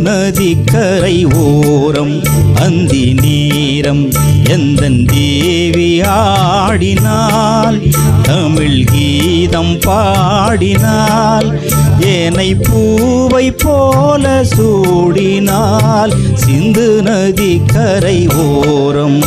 நதிக்கரை ஓரம் அந்தி நீரம் எந்தன் தேவி ஆடினால் தமிழ் கீதம் பாடினால் ஏனை பூவை போல சூடினால் சிந்து நதி கரை ஓரம்.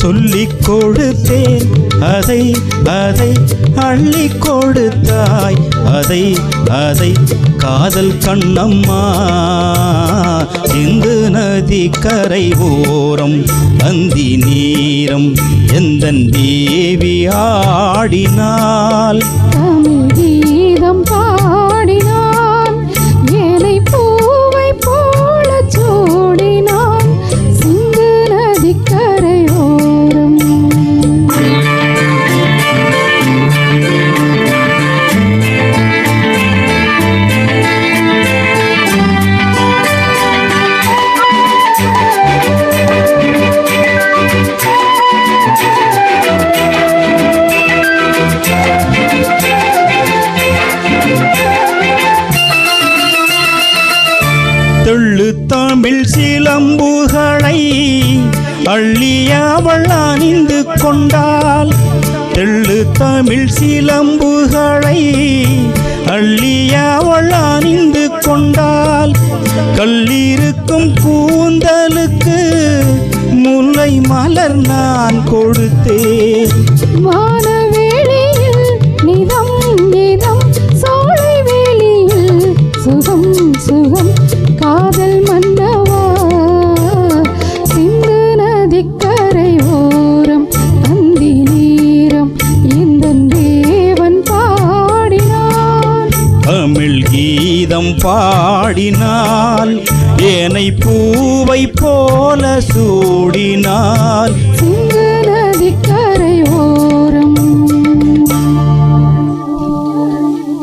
சொல்லிக் கொடுத்தேன். அதை அதை அள்ளி கொடுத்தாய். அதை அதை காதல் கண்ணம்மா. இந்து நதி கரை ஓரம் அந்தி நீரம் எந்த தேவி ஆடினால். தமிழ் கீதம் பா தெள்ளு தமிழ் சிலம்புகளை அள்ளி அணிந்து கொண்டாள் தெள்ளு தமிழ் சிலம்புகளை அள்ளி அணிந்து கொண்டாள் கல்லிருக்கும் கூந்தலுக்கு முல்லை மலர் நான் கொடுத்தேன். கீதம் பாடினால் ஏனை பூவை போல சூடினால்